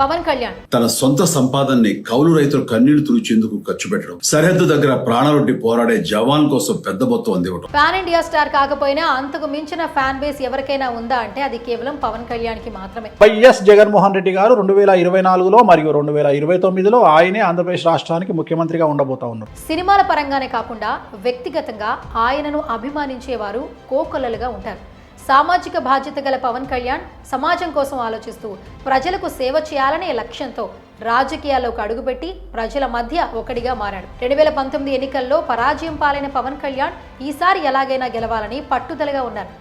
పవన్ కళ్యాణ్. తన సొంత సంపాదనని కౌలు రైతులు కన్నీళ్ళు తుడిచేందుకు ఖర్చు పెట్టడం సరిహద్దు దగ్గర ప్రాణాలొడ్డి పోరాడే జవాన్ కోసం పెద్ద మొత్తం అందివ్వడం పాన్ ఇండియా స్టార్ కాకపోయినా అంతకు మించిన ఫ్యాన్ బేస్ ఎవరికైనా ఉందా అంటే అది కేవలం పవన్ కళ్యాణ్కి మాత్రమే. వైఎస్ జగన్మోహన్ రెడ్డి గారు రెండు వేల ఇరవై నాలుగులో మరియు రెండు వేల ఇరవై తొమ్మిదిలో ఆయనే ఆంధ్రప్రదేశ్ రాష్ట్రానికి ముఖ్యమంత్రిగా ఉండబోతా ఉన్నారు. సినిమాల పరంగానే కాకుండా వ్యక్తిగతంగా ఆయనను అభిమానించేవారు కోకొల్లలుగా ఉంటారు. సామాజిక బాధ్యత గల పవన్ కళ్యాణ్ సమాజం కోసం ఆలోచిస్తూ ప్రజలకు సేవ చేయాలనే లక్ష్యంతో రాజకీయాల్లోకి అడుగుపెట్టి ప్రజల మధ్య ఒకటిగా మారాడు. రెండు వేల పంతొమ్మిది ఎన్నికల్లో పరాజయం పాలైన పవన్ కళ్యాణ్ ఈసారి ఎలాగైనా గెలవాలని పట్టుదలగా ఉన్నారు.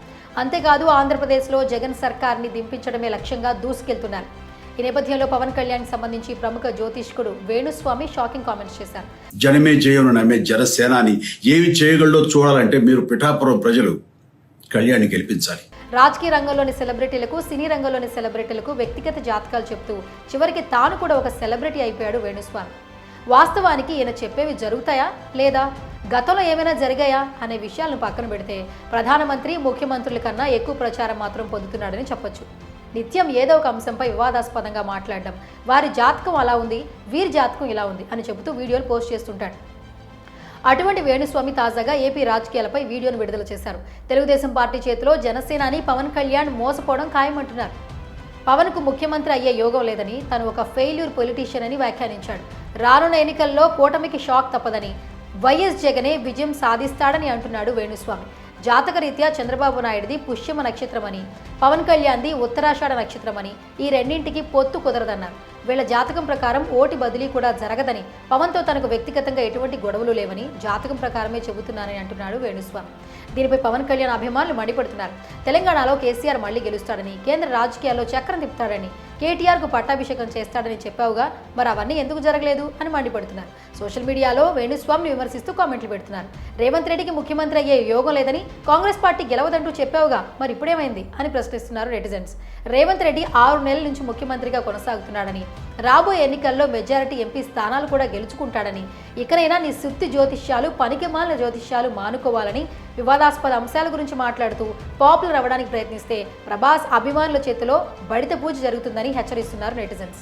అంతేకాదు ఆంధ్రప్రదేశ్లో జగన్ సర్కార్ని దింపించడమే లక్ష్యంగా దూసుకెళ్తున్నారు. ఈ నేపథ్యంలో పవన్ కళ్యాణ్ సంబంధించి ప్రముఖ జ్యోతిష్కుడు వేణుస్వామి షాకింగ్ కామెంట్స్ చేశారు. జనమే జయను నమ్మే జనసేనాని ఏమి చేయగలడో చూడాలంటే మీరు పిఠాపురం ప్రజలు కళ్యాణ్ని గెలిపించాలి. రాజకీయ రంగంలోని సెలబ్రిటీలకు సినీ రంగంలోని సెలబ్రిటీలకు వ్యక్తిగత జాతకాలు చెప్తూ చివరికి తాను కూడా ఒక సెలబ్రిటీ అయిపోయాడు వేణుస్వామి. వాస్తవానికి ఈయన చెప్పేవి జరుగుతాయా లేదా? గతంలో ఏమైనా జరిగాయా అనే విషయాలను పక్కన పెడితే ప్రధానమంత్రి ముఖ్యమంత్రుల కన్నా ఎక్కువ ప్రచారం మాత్రం పొందుతున్నాడని చెప్పొచ్చు. నిత్యం ఏదో ఒక అంశంపై వివాదాస్పదంగా మాట్లాడడం వారి జాతకం అలా ఉంది వీరి జాతకం ఇలా ఉంది అని చెబుతూ వీడియోలు పోస్ట్ చేస్తుంటాడు. అటువంటి వేణుస్వామి తాజాగా ఏపీ రాజకీయాలపై వీడియోను విడుదల చేశారు. తెలుగుదేశం పార్టీ చేతిలో జనసేనాని పవన్ కళ్యాణ్ మోసపోవడం ఖాయమంటున్నారు. పవన్కు ముఖ్యమంత్రి అయ్యే యోగం లేదని తను ఒక ఫెయిల్యూర్ పొలిటీషియన్ అని వ్యాఖ్యానించాడు. రానున్న ఎన్నికల్లో కూటమికి షాక్ తప్పదని వైఎస్ జగనే విజయం సాధిస్తాడని అంటున్నాడు వేణుస్వామి. జాతకరీత్యా చంద్రబాబు నాయుడిది పుష్యమ నక్షత్రమని పవన్ కళ్యాణ్ది ఉత్తరాషాఢ నక్షత్రమని ఈ రెండింటికి పొత్తు కుదరదన్నారు. వీళ్ళ జాతకం ప్రకారం ఓటి బదిలీ కూడా జరగదని పవన్తో తనకు వ్యక్తిగతంగా ఎటువంటి గొడవలు లేవని జాతకం ప్రకారమే చెబుతున్నానని అంటున్నాడు వేణుస్వామి. దీనిపై పవన్ కళ్యాణ్ అభిమానులు మండిపడుతున్నారు. తెలంగాణలో కేసీఆర్ మళ్ళీ గెలుస్తాడని కేంద్ర రాజకీయాల్లో చక్రం తిప్పుతాడని కేటీఆర్కు పట్టాభిషేకం చేస్తాడని చెప్పావుగా మరి అవన్నీ ఎందుకు జరగలేదు అని మండిపడుతున్నారు. సోషల్ మీడియాలో వేణుస్వామిని విమర్శిస్తూ కామెంట్లు పెడుతున్నారు. రేవంత్ రెడ్డికి ముఖ్యమంత్రి అయ్యే యోగం లేదని కాంగ్రెస్ పార్టీ గెలవదంటూ చెప్పావుగా మరి ఇప్పుడేమైంది అని ప్రశ్నిస్తున్నారు నెటిజన్స్ రేవంత్ రెడ్డి ఆరు నెలల నుంచి ముఖ్యమంత్రిగా కొనసాగుతున్నాడని రాబోయే ఎన్నికల్లో మెజారిటీ ఎంపీ స్థానాలు కూడా గెలుచుకుంటాడని ఇకనైనా నీ సుత్తి జ్యోతిష్యాలు పనికిమాలిన జ్యోతిష్యాలు మానుకోవాలని వివాదాస్పద అంశాల గురించి మాట్లాడుతూ పాపులర్ అవ్వడానికి ప్రయత్నిస్తే ప్రభాస్ అభిమానుల చేతిలో బడిత పూజ జరుగుతుందని హెచ్చరిస్తున్నారు నెటిజన్స్.